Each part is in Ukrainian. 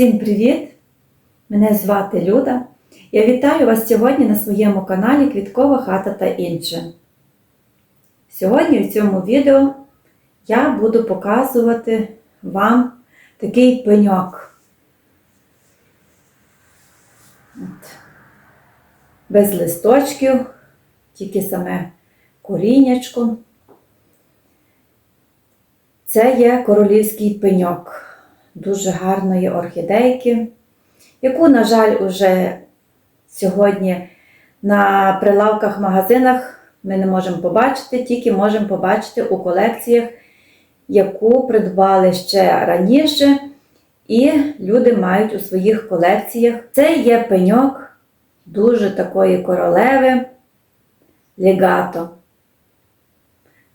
Всім привіт! Мене звати Люда. Я вітаю вас сьогодні на своєму каналі Квіткова хата та інше. Сьогодні в цьому відео я буду показувати вам такий пеньок. От. Без листочків, тільки саме коріннячко. Це є королівський пеньок дуже гарної орхідейки, яку, на жаль, уже сьогодні на прилавках магазинах ми не можемо побачити, тільки можемо побачити у колекціях, яку придбали ще раніше, і люди мають у своїх колекціях. Це є пеньок дуже такої королеви легато.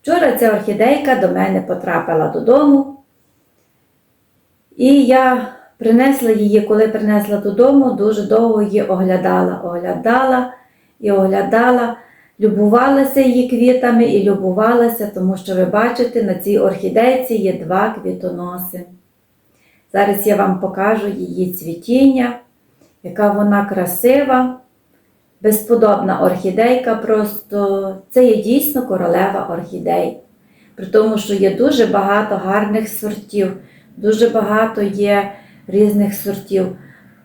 Вчора ця орхідейка до мене потрапила додому. І я принесла її, коли принесла додому, дуже довго її оглядала, оглядала і оглядала, любувалася її квітами і любувалася, тому що ви бачите, на цій орхідейці є два квітоноси. Зараз я вам покажу її цвітіння, яка вона красива, безподобна орхідейка, просто це є дійсно королева орхідей. При тому, що є дуже багато гарних сортів. Дуже багато є різних сортів.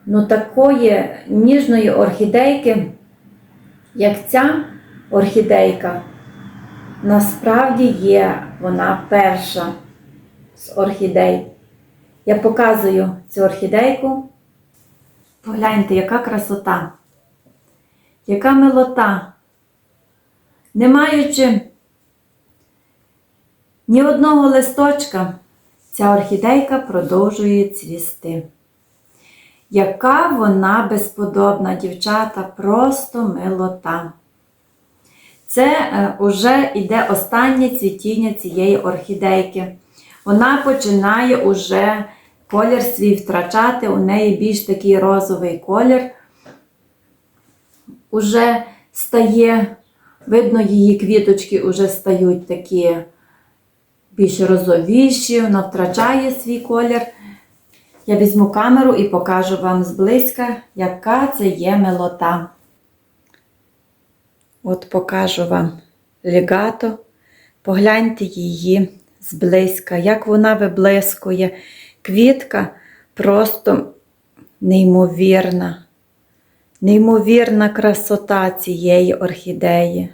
Ну, такої ніжної орхідейки, як ця орхідейка, насправді є вона перша з орхідей. Я показую цю орхідейку. Погляньте, яка красота, яка милота. Не маючи ні одного листочка. Ця орхідейка продовжує цвісти. Яка вона безподобна, дівчата, просто милота. Це е, уже йде останнє цвітіння цієї орхідейки. Вона починає уже колір свій втрачати, у неї більш такий розовий колір. Уже стає, видно, її квіточки вже стають такі більш розовіші, вона втрачає свій колір. Я візьму камеру і покажу вам зблизька, яка це є милота. От покажу вам легато. Погляньте її зблизька, як вона виблискує. Квітка просто неймовірна, неймовірна красота цієї орхідеї.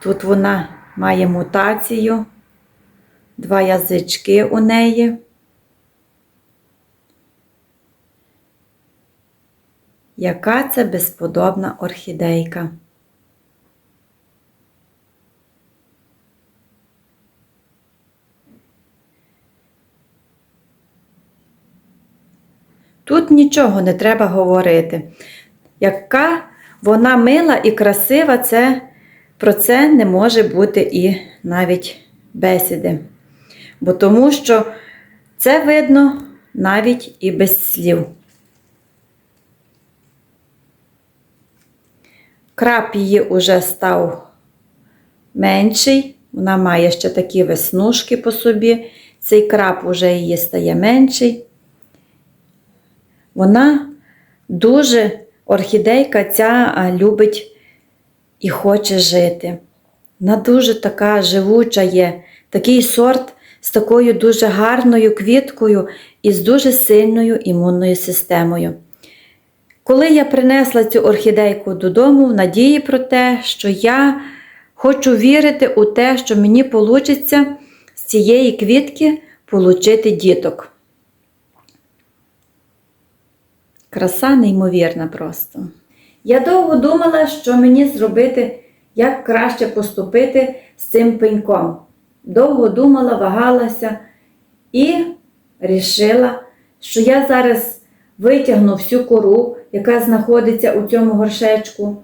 Тут вона має мутацію, два язички у неї. Яка це безподобна орхідейка. Тут нічого не треба говорити. Яка вона мила і красива, це про це не може бути і навіть бесіди. Бо тому що це видно навіть і без слів. Крап її уже став менший, вона має ще такі веснушки по собі. Цей крап уже її стає менший. Вона дуже орхідейка ця любить і хоче жити. Вона дуже така живуча є, такий сорт з такою дуже гарною квіткою і з дуже сильною імунною системою. Коли я принесла цю орхідейку додому, в надії про те, що я хочу вірити у те, що мені вийде з цієї квітки получити діток. Краса неймовірна просто. Я довго думала, що мені зробити, як краще поступити з цим пеньком. Довго думала, вагалася і рішила, що я зараз витягну всю кору, яка знаходиться у цьому горшечку,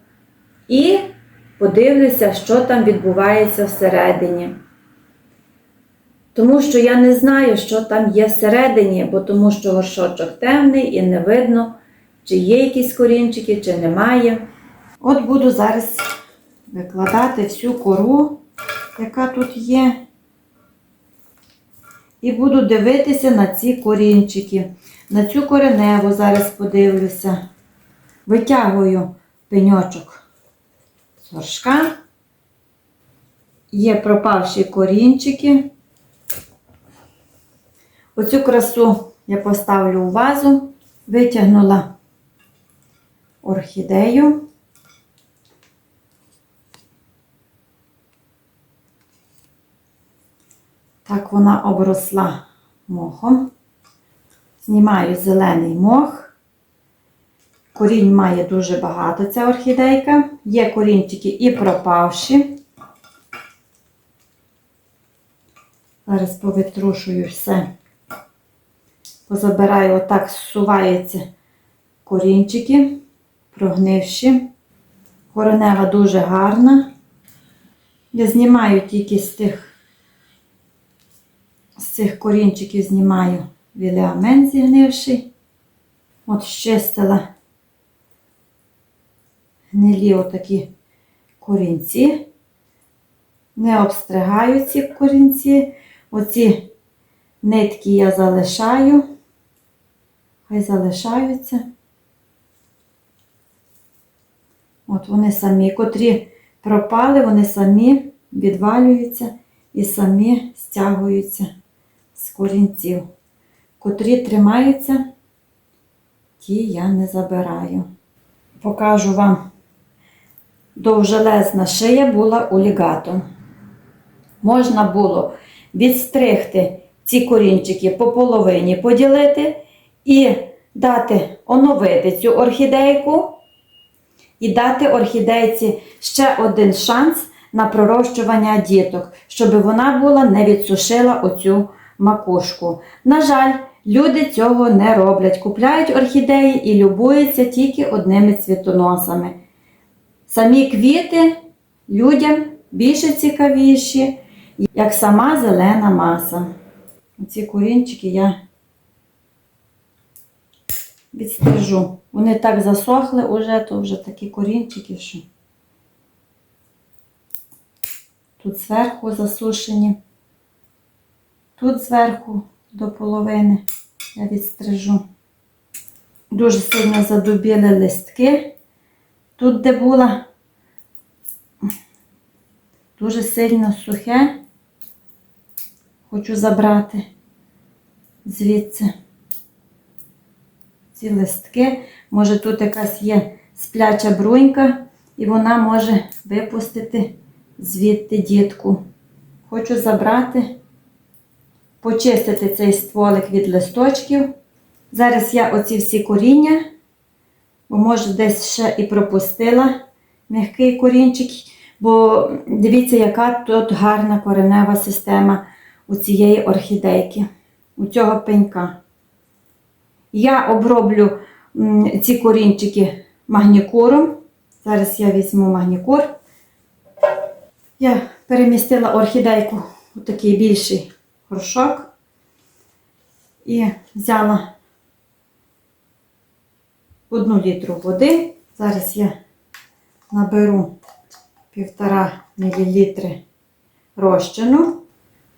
і подивлюся, що там відбувається всередині. Тому що я не знаю, що там є всередині, бо тому що горшочок темний і не видно чи є якісь корінчики, чи немає. От буду зараз викладати всю кору, яка тут є. і буду дивитися на ці корінчики. На цю кореневу зараз подивлюся. Витягую пеньочок з горшка. Є пропавші корінчики. Оцю красу я поставлю у вазу, витягнула орхідею. Так вона обросла мохом. Знімаю зелений мох. Корінь має дуже багато ця орхідейка. Є корінчики і пропавші. Зараз повитрушую все. Позабираю, отак зсуваються корінчики, прогнивші. Коренева дуже гарна. Я знімаю тільки з тих, з цих корінчиків знімаю вілеамент зігнивший. От щистила гнилі отакі корінці. Не обстригаю ці корінці. Оці нитки я залишаю. Хай залишаються. От вони самі, котрі пропали, вони самі відвалюються і самі стягуються з корінців. Котрі тримаються, ті я не забираю. Покажу вам довжелезна шия була у лігату. Можна було відстригти ці корінчики по половині, поділити і дати оновити цю орхідейку, і дати орхідейці ще один шанс на пророщування діток, щоб вона була не відсушила оцю макушку. На жаль, люди цього не роблять. Купляють орхідеї і любуються тільки одними цвітоносами. Самі квіти людям більше цікавіші, як сама зелена маса. Ці корінчики я відстрижу. Вони так засохли уже, то вже такі корінчики, що тут зверху засушені, тут зверху до половини я відстрижу. Дуже сильно задубіли листки. Тут, де була дуже сильно сухе, хочу забрати звідси ці листки. Може тут якась є спляча брунька, і вона може випустити звідти дітку. Хочу забрати, почистити цей стволик від листочків. Зараз я оці всі коріння, бо може десь ще і пропустила м'який корінчик. Бо дивіться, яка тут гарна коренева система у цієї орхідейки, у цього пенька. Я оброблю ці корінчики магнікуром. Зараз я візьму магнікур. Я перемістила орхідейку у такий більший горшок і взяла одну літру води. Зараз я наберу півтора мілілітри розчину.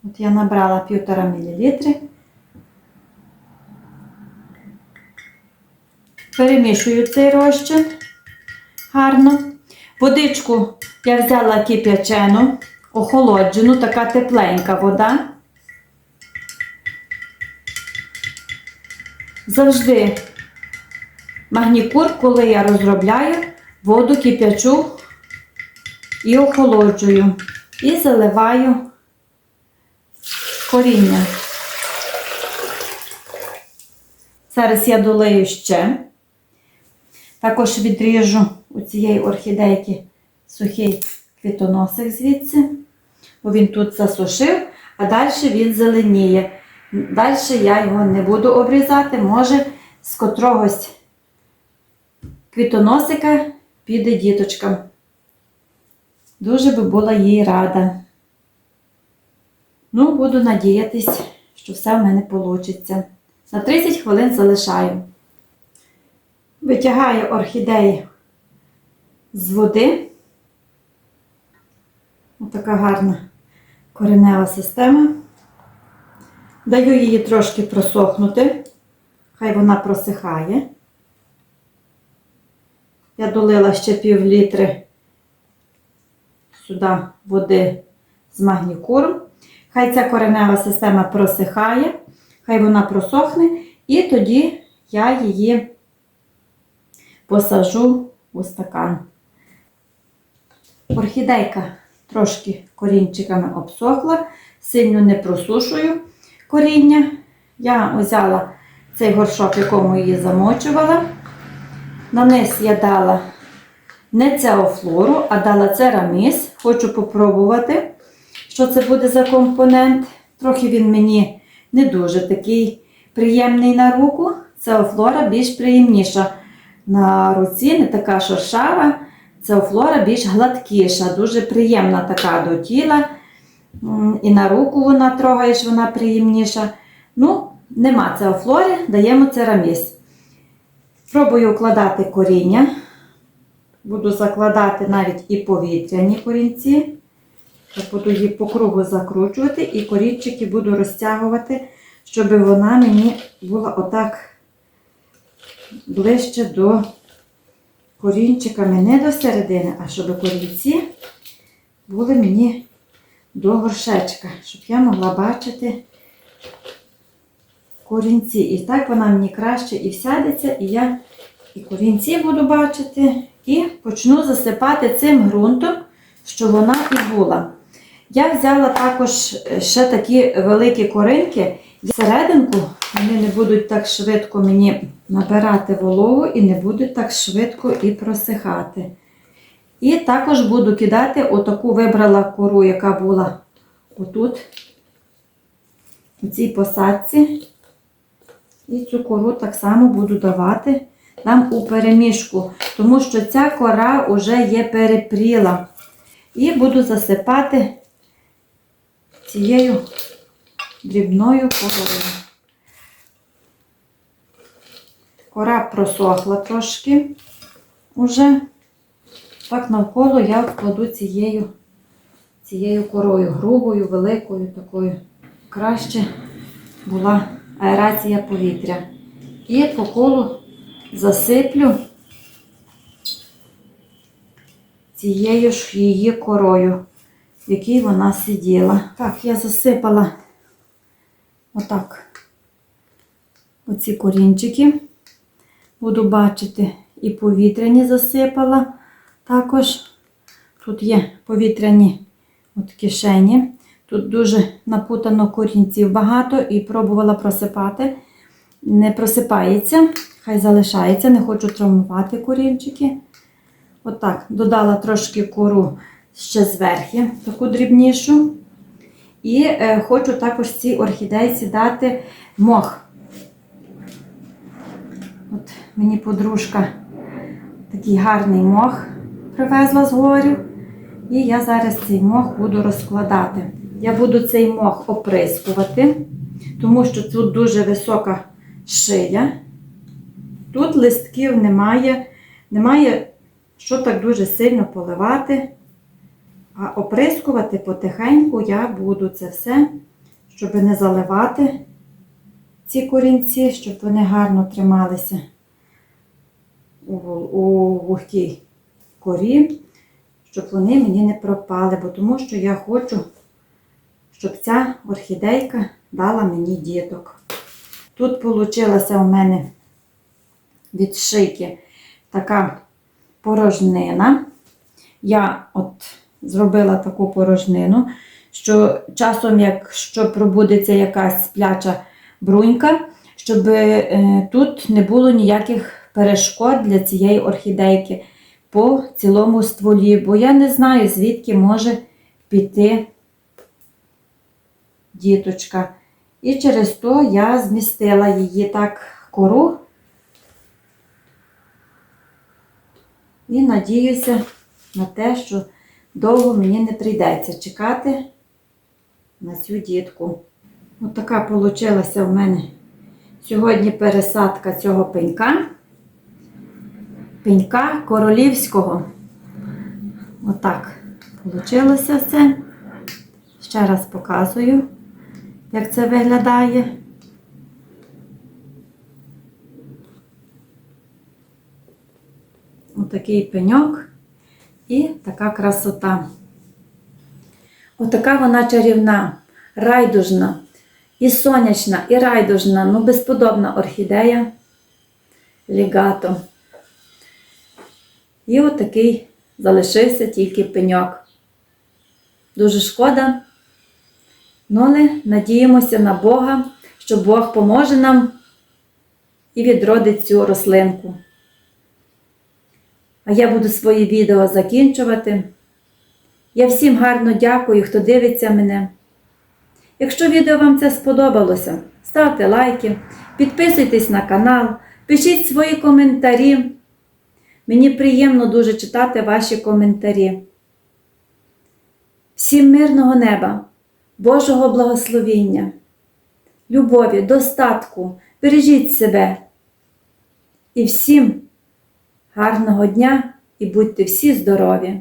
От я набрала півтора мілілітри. Перемішую цей розчин гарно. Водичку я взяла кип'ячену, охолоджену, така тепленька вода. Завжди магнікур, коли я розробляю, воду кип'ячу і охолоджую. І заливаю коріння. Зараз я долию ще. Також відріжу у цієї орхідейки сухий квітоносик звідси, бо він тут засушив, а далі він зеленіє. Далі я його не буду обрізати, може з котрогось квітоносика піде діточка. Дуже би була їй рада. Ну, буду надіятись, що все в мене вийде. На 30 хвилин залишаю. Витягаю орхідеї з води. Ось така гарна коренева система. Даю її трошки просохнути, хай вона просихає. Я долила ще пів літри сюди води з магнікуром. Хай ця коренева система просихає, хай вона просохне, і тоді я її посажу у стакан. Орхідейка трошки корінчиками обсохла, сильно не просушую коріння. Я взяла цей горшок, в якому її замочувала. На низ я дала не цеофлору, а дала цераміс. Хочу попробувати, що це буде за компонент. Трохи він мені не дуже такий приємний на руку. Цеофлора більш приємніша на руці, не така шершава. Цеофлора більш гладкіша, дуже приємна така до тіла. І на руку вона трогаєш, вона приємніша. Ну, нема це цеофлори, даємо цераміс. Пробую укладати коріння. Буду закладати навіть і повітряні корінці. Я буду її по кругу закручувати і корінчики буду розтягувати, щоб вона мені була отак ближче до корінчиками, не до середини, а щоб корінці були мені до горшечка, щоб я могла бачити корінці. І так вона мені краще і всядеться, і я і корінці буду бачити, і почну засипати цим ґрунтом, що вона і була. Я взяла також ще такі великі коринки. Всерединку вони не будуть так швидко мені набирати вологу і не будуть так швидко і просихати. І також буду кидати отаку вибрала кору, яка була отут, у цій посадці. І цю кору так само буду давати там у перемішку, тому що ця кора вже є перепріла. І буду засипати цією дрібною корою. Кора просохла трошки уже. Так навколо я вкладу цією, цією корою, грубою, великою такою. Краще була аерація повітря. І по колу засиплю цією ж її корою, в якій вона сиділа. Так, я засипала отак оці корінчики. Буду бачити і повітряні засипала. Також тут є повітряні от кишені. Тут дуже напутано корінців багато і пробувала просипати. Не просипається, хай залишається, не хочу травмувати корінчики. Отак, додала трошки кору ще зверху, таку дрібнішу. І е, хочу також цій орхідейці дати мох. Мені подружка такий гарний мох привезла з горю. І я зараз цей мох буду розкладати. Я буду цей мох оприскувати, тому що тут дуже висока шия. Тут листків немає, немає що так дуже сильно поливати. А оприскувати потихеньку я буду це все, щоб не заливати ці корінці, щоб вони гарно трималися у, вогкій корі, щоб вони мені не пропали, бо тому що я хочу, щоб ця орхідейка дала мені діток. Тут вийшла у мене від шийки така порожнина. Я от зробила таку порожнину, що часом, якщо пробудеться якась спляча брунька, щоб е, тут не було ніяких перешкод для цієї орхідейки по цілому стволі, бо я не знаю, звідки може піти діточка. І через то я змістила її так кору. І надіюся на те, що довго мені не прийдеться чекати на цю дітку. От така вийшла в мене сьогодні пересадка цього пенька. Пенька королівського. Отак вийшло все. Ще раз показую. як це виглядає. Отакий пеньок і така красота. Отака вона чарівна, райдужна, і сонячна, і райдужна, ну безподобна орхідея лігато. І отакий залишився тільки пеньок. Дуже шкода. Ну, але надіємося на Бога, що Бог поможе нам і відродить цю рослинку. А я буду свої відео закінчувати. Я всім гарно дякую, хто дивиться мене. Якщо відео вам це сподобалося, ставте лайки, підписуйтесь на канал, пишіть свої коментарі. Мені приємно дуже читати ваші коментарі. Всім мирного неба, Божого благословіння, любові, достатку, бережіть себе. І всім гарного дня і будьте всі здорові!